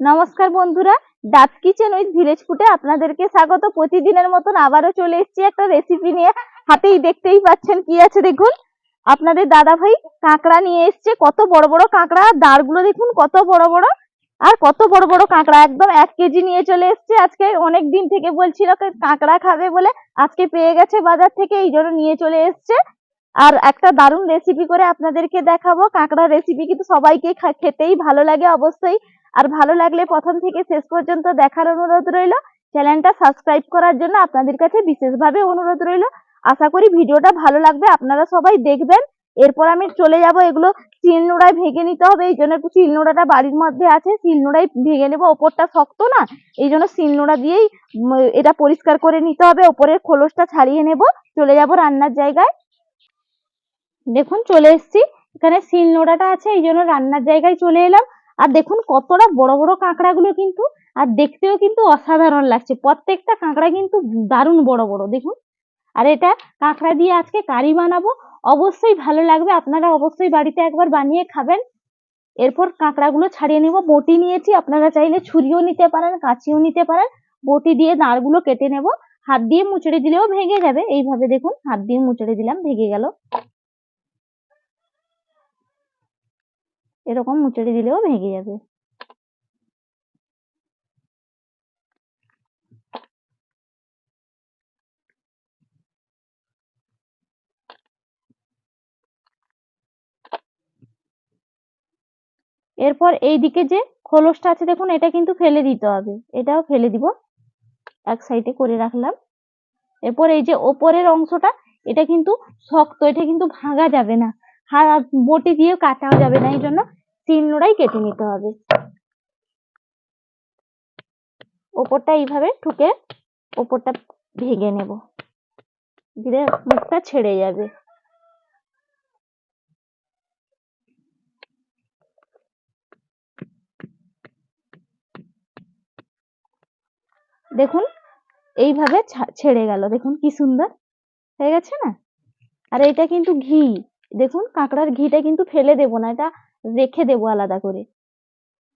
নমস্কার বন্ধুরা ডাব কিচেন উইথ ভিলেজ ফুটে আপনাদেরকে স্বাগত। প্রতিদিনের মতন আবারও চলে এসেছি একটা রেসিপি নিয়ে। হাতেই দেখতেই পাচ্ছেন কি আছে দেখুন। আপনাদের দাদা ভাই কাঁকড়া নিয়ে এসছে। কত বড় বড় কাঁকড়া, দাঁড়গুলো দেখুন কত বড় বড়। আর কত বড় বড় কাঁকড়া, একদম এক কেজি নিয়ে চলে এসছে। আজকে অনেক দিন থেকে বলছিল কাঁকড়া খাবে বলে। আজকে পেয়ে গেছে বাজার থেকে, এই জন্য নিয়ে চলে এসছে। আর একটা দারুণ রেসিপি করে আপনাদেরকে দেখাবো। কাঁকড়ার রেসিপি কিন্তু সবাইকে খেতেই ভালো লাগে অবশ্যই। আর ভালো লাগলে প্রথম থেকে শেষ পর্যন্ত দেখার অনুরোধ রইল। চ্যানেলটা সাবস্ক্রাইব করার জন্য আপনাদের কাছে বিশেষভাবে অনুরোধ রইল। আশা করি ভিডিওটা ভালো লাগবে, আপনারা সবাই দেখবেন। এরপর আমি চলে যাব এগুলো শিলনোড়ায় ভেঙে নিতে হবে, এই জন্য একটু বাড়ির মধ্যে আছে। শিলনোড়ায় ভেঙে নেব, ওপরটা শক্ত না, এই জন্য শিলনোড়া দিয়েই এটা পরিষ্কার করে নিতে হবে, ওপরের খোলসটা ছাড়িয়ে নেব। চলে যাব রান্নার জায়গায়। দেখুন চলে এসেছি। এখানে শিল নোড়াটা আছে, এই জন্য রান্নার জায়গায় চলে এলাম। আর দেখুন কতটা বড় বড় কাঁকড়াগুলো কিন্তু, আর দেখতেও কিন্তু অসাধারণ লাগছে। প্রত্যেকটা কাঁকড়া কিন্তু দারুণ বড় বড়, দেখুন। আর এটা কাঁকড়া দিয়ে আজকে কারি বানাবো। অবশ্যই ভালো লাগবে, আপনারা অবশ্যই বাড়িতে একবার বানিয়ে খাবেন। এরপর কাঁকড়াগুলো ছাড়িয়ে নেব। বটি নিয়েছি, আপনারা চাইলে ছুরিও নিতে পারেন, কাঁচিও নিতে পারেন। বটি দিয়ে দাঁড়গুলো কেটে নেব। হাত দিয়ে মুচড়ে দিলেও ভেঙে যাবে। এইভাবে দেখুন, হাত দিয়ে মুচড়ে দিলাম, ভেঙে গেল। এরকম মুচড়ে দিলেও ভেঙে যাবে। এরপর এইদিকে যে খোলসটা আছে দেখুন, এটা কিন্তু ফেলে দিতে হবে। এটাও ফেলে দিব। এক সাইডে করে রাখলাম। এরপর এই যে ওপরের অংশটা, এটা কিন্তু শক্ত, এটা কিন্তু ভাঙা যাবে না। বটি দিয়ে কাটাও যাবে না, এই জন্য শিলনোড়াই কেটে নিতে হবে। ওপরটা এইভাবে ঠুকে ওপরটা ভেঙে নেব। দিলে মুখটা ছেড়ে যাবে। দেখুন, এইভাবে ছেড়ে গেল। দেখুন কি সুন্দর। হয়ে গেছে না? আর এটা কিন্তু ঘি। দেখুন, কাঁকড়ার ঘিটা কিন্তু ফেলে দেব না, এটা রেখে দেবো আলাদা করে।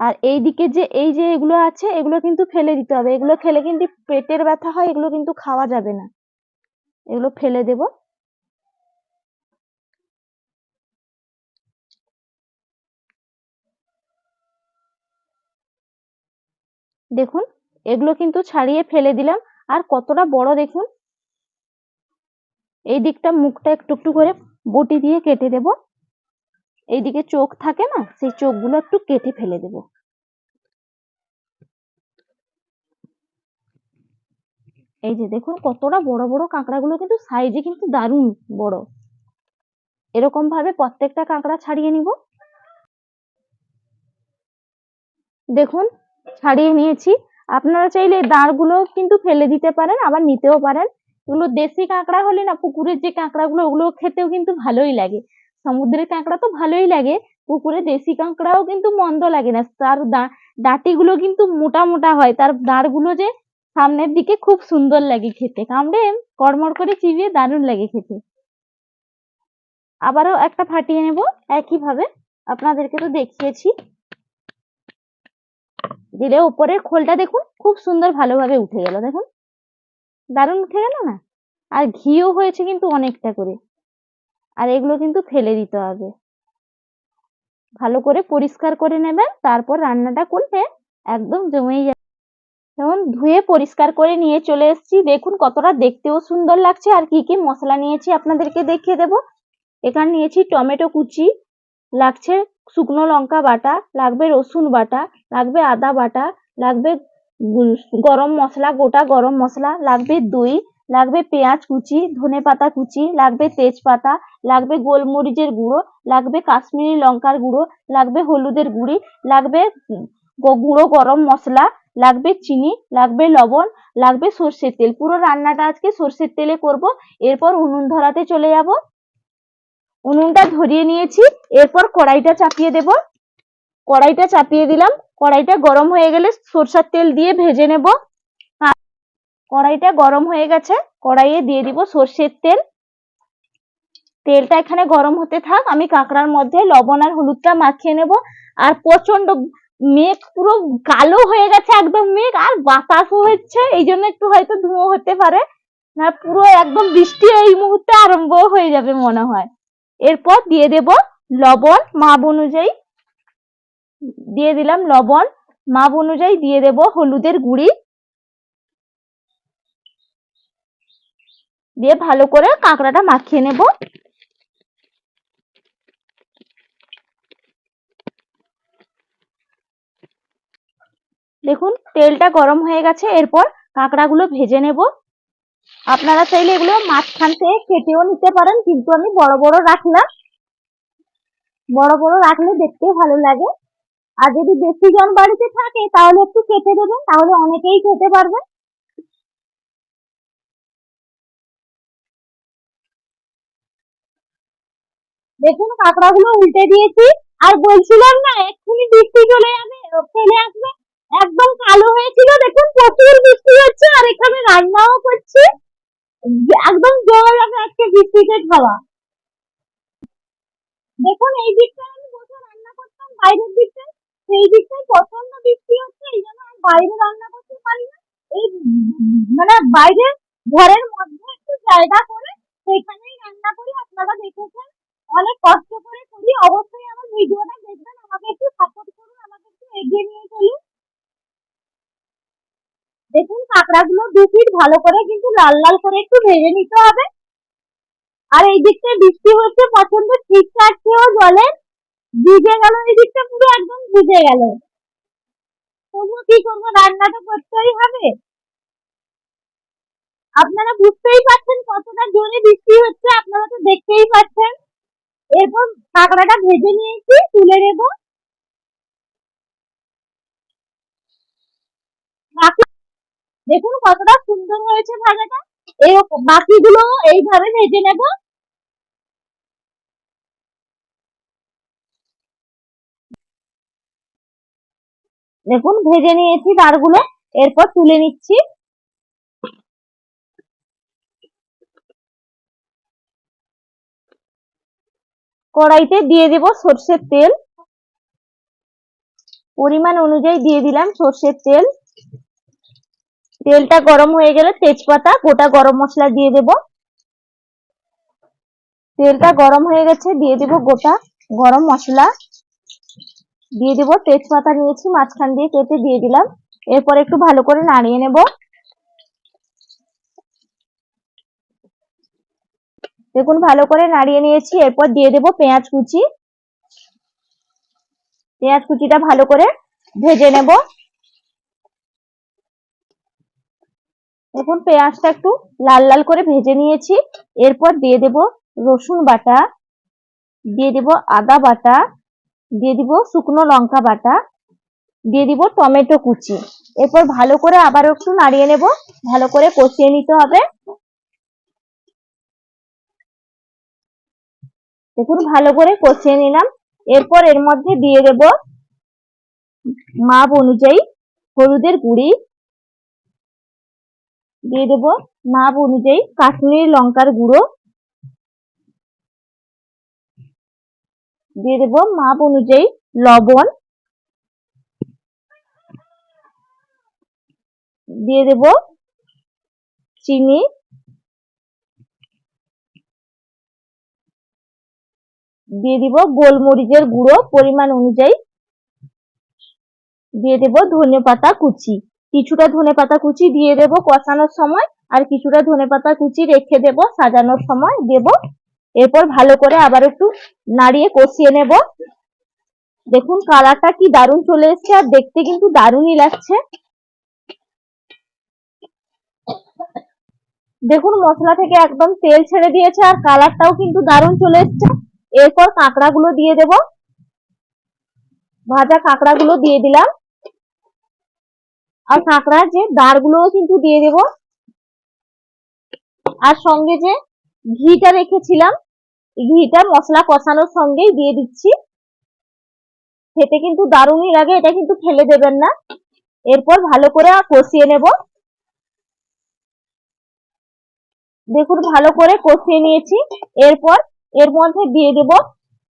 আর এইদিকে যে, এই যে এগুলো আছে, এগুলো কিন্তু ফেলে দিতে হবে। এগুলো খেলে কিন্তু পেটের ব্যথা হয়, এগুলো কিন্তু খাওয়া যাবে না। এগুলো ফেলে দেব। দেখুন, এগুলো কিন্তু ছাড়িয়ে ফেলে দিলাম। আর কতটা বড় দেখুন। এই দিকটা মুখটা একটু একটু করে বটি দিয়ে কেটে দেব। এইদিকে চোখ থাকে না, সেই চোখগুলো একটু কেটে ফেলে দেব। এই যে দেখুন, কতটা বড় বড় কাঁকড়াগুলো কিন্তু সাইজে কিন্তু দারুণ বড়। এরকম ভাবে প্রত্যেকটা কাঁকড়া ছাড়িয়ে নিব। দেখুন, ছাড়িয়ে নিয়েছি। আপনারা চাইলে দাঁড়গুলো কিন্তু ফেলে দিতে পারেন, আবার নিতেও পারেন। এগুলো দেশি কাঁকড়া হলে না পুকুরের যে কাঁকড়াগুলো ওগুলো খেতেও কিন্তু ভালোই লাগে। সমুদ্রের কাঁকড়া তো ভালোই লাগে, পুকুরে দেশি কাঁকড়াও কিন্তু মন্দ লাগে না। তার দা- ডাঁটিগুলো কিন্তু মোটা মোটা হয়, তার দাঁড়গুলো যে সামনের দিকে খুব সুন্দর লাগে খেতে। কামড়ে কড়মড় করে চিবিয়ে দারুণ লাগে খেতে। আবারও একটা ফাটিয়ে নেব একই ভাবে আপনাদেরকে তো দেখিয়েছি। দিলে উপরের খোলটা দেখুন, খুব সুন্দর ভালোভাবে উঠে গেল, দেখুন। দারুণ উঠে গেল না? আর ঘিও হয়েছে কিন্তু অনেকটা করে। আর এগুলো কিন্তু ফেলে দিতে হবে। ভালো করে পরিষ্কার করে নেবেন, তারপর রান্নাটা করলে একদম জমেই যাবে। যেমন ধুয়ে পরিষ্কার করে নিয়ে চলে এসেছি। দেখুন কতটা দেখতেও সুন্দর লাগছে। আর কি কি মশলা নিয়েছি আপনাদেরকে দেখিয়ে দেব। এখানে নিয়েছি টমেটো কুচি, লাগছে শুকনো লঙ্কা বাটা, লাগবে রসুন বাটা, লাগবে আদা বাটা, লাগবে গরম মশলা, গোটা গরম মশলা। লাগবে দই, লাগবে পেঁয়াজ কুচি, ধনে পাতা কুচি, লাগবে তেজপাতা, লাগবে গোলমরিচের গুঁড়ো, লাগবে কাশ্মীরি লঙ্কার গুঁড়ো, লাগবে হলুদের গুঁড়ি, লাগবে গুঁড়ো গরম মশলা, লাগবে চিনি, লাগবে লবণ, লাগবে সর্ষের তেল। পুরো রান্নাটা আজকে সর্ষের তেলে করব। এরপর উনুন ধরাতে চলে যাব। উনুনটা ধরিয়ে নিয়েছি। এরপর কড়াইটা চাপিয়ে দেব। কড়াইটা চাপিয়ে দিলাম। কড়াইটা গরম হয়ে গেলে সরষের তেল দিয়ে ভেজে নেব। কড়াইটা গরম হয়ে গেছে, কড়াইয়ে দিয়ে দিব সর্ষের তেল। তেলটা এখানে গরম হতে থাক, আমি কাঁকড়ার মধ্যে লবণ আর হলুদটা মাখিয়ে নেব। আর প্রচণ্ড মেঘ, পুরো কালো হয়ে গেছে একদম মেঘ, আর বাতাসও হচ্ছে এই জন্য একটু হয়তো ধুঁয়ো হতে পারে। না, পুরো একদম বৃষ্টি এই মুহূর্তে আরম্ভ হয়ে যাবে মনে হয়। এরপর দিয়ে দেব লবণ, মাপ অনুযায়ী দিয়ে দিলাম লবণ। মাপ অনুযায়ী দিয়ে দেব হলুদের গুঁড়ি। দিয়ে ভালো করে কাঁকড়াটা মাখিয়ে নেব। দেখুন, তেলটা গরম হয়ে গেছে, এরপর কাঁকড়াগুলো ভেজে নেব। আপনারা চাইলে এগুলো মাঝখান থেকে কেটেও নিতে পারেন, কিন্তু আমি বড় বড় রাখলাম। বড় বড় রাখলে দেখতেও ভালো লাগে। আর যদি বেশি জন বাড়িতে থাকে, তাহলে একটু কেটে দেবেন, তাহলে অনেকেই খেতে পারবে দেখুন, কাঁকড়াগুলো উল্টে দিয়েছি, আর বলছিলাম না, এক্ষুনি বৃষ্টি চলে যাবে চলে আসবে। একদম কালো হয়েছিল, দেখুন, প্রচুর বৃষ্টি হচ্ছে, আর এখানে রান্নাও করছি। একদম যাবে আজকে বৃষ্টিতে খাওয়া দেখুন, এই দিকটায় আমি বসে রান্না করতাম, বাইরের দিকটায় সেই দিকটায় প্রচণ্ড বৃষ্টি হচ্ছে, এই জন্য আমি বাইরে রান্না করতে পারি না। এই মানে বাইরে ঘরের মধ্যে একটু জায়গা করে সেখানেই রান্না করি। আপনারা দেখেছেন, অনেক কষ্ট করে করি। অবশ্যই আমার ভিডিওটা দেখবেন, আমাকে একটু সাপোর্ট করুন, আমাকে একটু এগিয়ে নিয়ে চলুন। দেখুন, কাঁকড়াগুলো দু পিঠ ভালো করে কিন্তু লাল লাল করে একটু ভেজে নিতে হবে। আর এই দিকটা বৃষ্টি হচ্ছে প্রচণ্ড শীত কাটছেও জলে ভিজে গেল, এই দিকটা পুরো একদম ভিজে গেল। তবুও কি করব, রান্না তো করতেই হবে। আপনারা বুঝতেই পারছেন কতটা জোরে বৃষ্টি হচ্ছে, আপনারা তো দেখতেই পাচ্ছেন। এরপর কাঁকড়াটা ভেজে নিয়েছি, তুলে নেব। দেখুন কতটা সুন্দর হয়েছে ভাজাটা। এরকম বাকিগুলো এইভাবে ভেজে নেব। দেখুন, ভেজে নিয়েছি দাঁড়গুলো, এরপর তুলে নিচ্ছি। কড়াইতে দিয়ে দেব সর্ষের তেল। পরিমাণ অনুযায়ী দিয়ে দিলাম সর্ষের তেল। তেলটা গরম হয়ে গেলে তেজপাতা, গোটা গরম মশলা দিয়ে দেব। তেলটা গরম হয়ে গেছে, দিয়ে দেব গোটা গরম মশলা। দিয়ে দেব, তেজপাতা নিয়েছি, মাঝখান দিয়ে কেটে দিয়ে দিলাম। এরপর একটু ভালো করে নাড়িয়ে নেব। দেখুন, ভালো করে নাড়িয়ে নিয়েছি, এরপর দিয়ে দেব পেঁয়াজ কুচি। পেঁয়াজ কুচিটা ভালো করে ভেজে নেব। দেখুন, পেঁয়াজটা একটু লাল লাল করে ভেজে নিয়েছি। এরপর দিয়ে দেব রসুন বাটা, দিয়ে দেব আদা বাটা। দিয়ে দিব শুকনো লঙ্কা বাটা, দিয়ে দিব টমেটো কুচি। এরপর ভালো করে আবার একটু নাড়িয়ে নেব, ভালো করে কষিয়ে নিতে হবে। দেখুন, ভালো করে কষিয়ে নিলাম। এরপর এর মধ্যে দিয়ে দেব মাপ অনুযায়ী হলুদের গুঁড়ি। দিয়ে দেব মাপ অনুযায়ী কাশ্মীরি লঙ্কার গুঁড়ো। দিয়ে দেব মাপ অনুযায়ী লবণ। দিয়ে দেব চিনি। দিয়ে দিব গোলমরিচের গুঁড়ো পরিমাণ অনুযায়ী। দিয়ে দেব ধনে পাতা কুচি। কিছুটা ধনে পাতা কুচি দিয়ে দেব কষানোর সময় আর কিছুটা ধনে পাতা কুচি রেখে দেব সাজানোর সময়। দেব এরপর ভালো করে আবার একটু নাড়িয়ে কষিয়ে নেব। দেখুন কালারটা কি দারুণ চলে এসছে আর দেখতে কিন্তু দারুণই লাগছে। দেখুন মশলা থেকে একদম তেল ছেড়ে দিয়েছে আর কালারটাও কিন্তু দারুণ চলে এসছে। এরপর কাঁকড়াগুলো দিয়ে দেব। ভাজা কাঁকড়াগুলো দিয়ে দিলাম। আর কাঁকড়ার যে দাঁড়গুলোও কিন্তু দিয়ে দেব। আর সঙ্গে যে ঘিটা রেখেছিলাম ঘিটা মশলা কষানোর সঙ্গেই দিয়ে দিচ্ছি। খেতে কিন্তু দারুণই লাগে, এটা কিন্তু ফেলে দেবেন না। এরপর ভালো করে কষিয়ে নেব। দেখুন, ভালো করে কষিয়ে নিয়েছি। এরপর এর মধ্যে দিয়ে দেব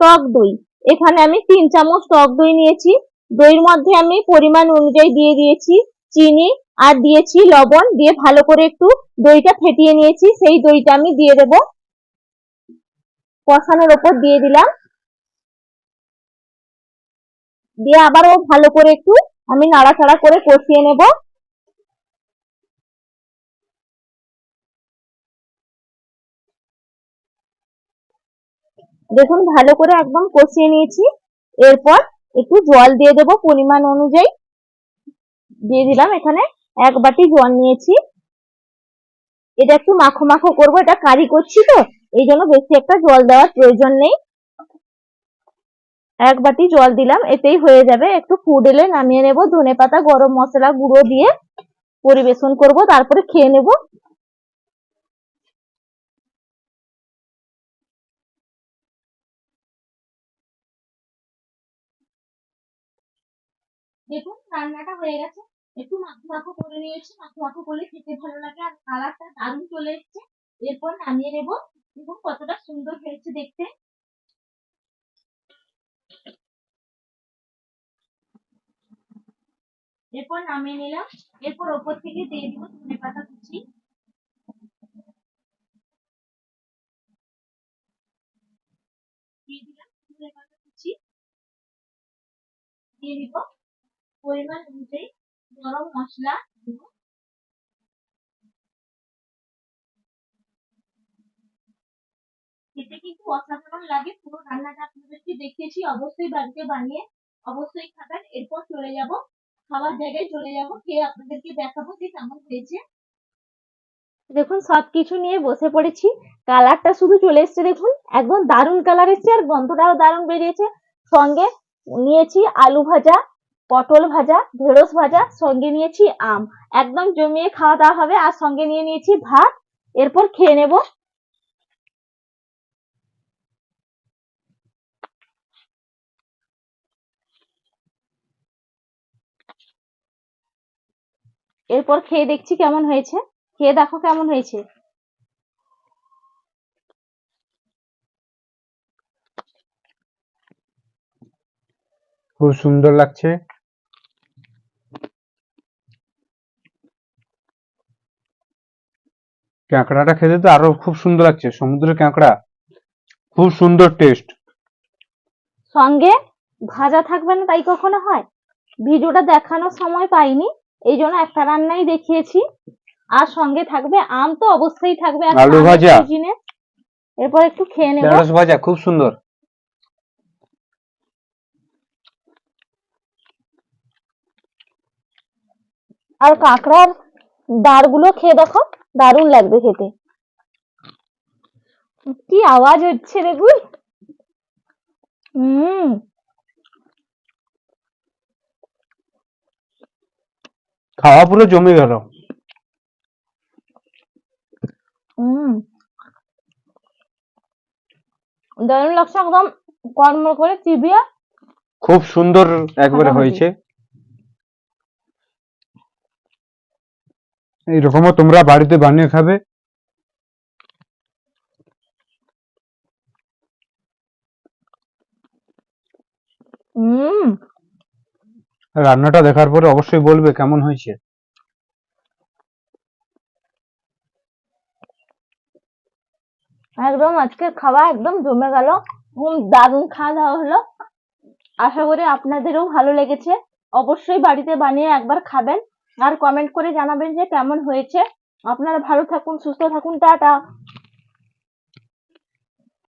টক দই। এখানে আমি তিন চামচ টক দই নিয়েছি। দইয়ের মধ্যে আমি পরিমাণ অনুযায়ী দিয়ে দিয়েছি চিনি আর দিয়েছি লবণ। দিয়ে ভালো করে একটু দইটা ফেটিয়ে নিয়েছি। সেই দইটা আমি দিয়ে দেব। কষানোর ওপর দিয়ে দিলাম। দিয়ে আবারও ভালো করে একটু আমি নাড়াচাড়া করে কষিয়ে নেব। দেখুন, ভালো করে একদম কষিয়ে নিয়েছি। এরপর একটু জল দিয়ে দেব পরিমাণ অনুযায়ী। দিয়ে দিলাম এখানে এক বাটি জল নিয়েছি। এটা একটু মাখো মাখো করব, এটা কারি করছি তো। এই জন্য বেশি একটা জল দেওয়ার প্রয়োজন নেই। এক বাটি জল দিলাম, এতেই হয়ে যাবে। একটু ফুড এলে নামিয়ে নেব, ধনে পাতা, গরম মশলা গুঁড়ো দিয়ে পরিবেশন করব, তারপরে খেয়ে নেব। দেখুন, রান্নাটা হয়ে গেছে। একটু মাখো মাখো করে নিয়েছি। মাখো মাখো করলে খেতে ভালো লাগে আর কালারটা দারুণ চলে এসেছে। এরপর নামিয়ে নেব। দেখুন কতটা সুন্দর হয়েছে দেখতে। এরপর নামিয়ে নিলাম। এরপর ওপর থেকে দিয়ে দিব ধনে পাতা কুচি। দিয়ে দিলাম দিয়ে দিব পরিমাণ অনুযায়ী গরম মশলা দিব। খেতে কিন্তু অসাধারণ লাগে। পুরো রান্নাটা আপনাদেরকে দেখিয়েছি। অবশ্যই বাড়িতে বানিয়ে, অবশ্যই খাবেন। এরপর চলে যাব। খাবার জায়গায় চলে যাব। খেয়ে আপনাদেরকে দেখাবো যে কেমন হয়েছে। দেখুন, সবকিছু নিয়ে বসে পড়েছি। কালারটা শুধু চলে এসেছে, দেখুন। একদম দারুণ কালার এসেছে আর গন্ধটাও দারুণ বেরিয়েছে। সঙ্গে নিয়েছি আলু ভাজা, পটল ভাজা, ঢেঁড়স ভাজা, সঙ্গে নিয়েছি আম। একদম জমিয়ে খাওয়া দাওয়া হবে। আর সঙ্গে নিয়ে নিয়েছি ভাত। এরপর খেয়ে নেব। এরপর খেয়ে দেখছি কেমন হয়েছে। খেয়ে দেখো কেমন হয়েছে। খুব সুন্দর লাগছে। কাঁকড়াটা খেতে তো আরও খুব সুন্দর লাগছে। সমুদ্রের কাঁকড়া খুব সুন্দর টেস্ট সঙ্গে ভাজা থাকবে না তাই কখনো হয়। ভিডিওটা দেখানোর সময় পাইনি। এই জন্য একটা রান্নাই দেখিয়েছি। আর সঙ্গে থাকবে আম তো অবশ্যই থাকবে আলু ভাজা। এরপর একটু খেয়ে নেব। ঢেঁড়স ভাজা খুব সুন্দর। আর কাঁকড়ার দাঁড়গুলো খেয়ে দেখো দারুণ লাগবে খেতে। কি আওয়াজ হচ্ছে দেখুন হুম খাওয়া পুরো জমে গেল। দারুণ লাগছে একদম করে চিবিয়ে খুব সুন্দর একবারে হয়েছে। এইরকমও তোমরা বাড়িতে বানিয়ে খাবে। হুম রান্নাটা দেখার পরে অবশ্যই বলবে কেমন হয়েছে। একদম আজকে খাওয়া একদম জমে গেল। দারুণ খাওয়া দাওয়া হলো। আশা করি আপনাদেরও ভালো লেগেছে। অবশ্যই বাড়িতে বানিয়ে একবার খাবেন। আর কমেন্ট করে জানাবেন যে কেমন হয়েছে। আপনারা ভালো থাকুন, সুস্থ থাকুন, টাটা।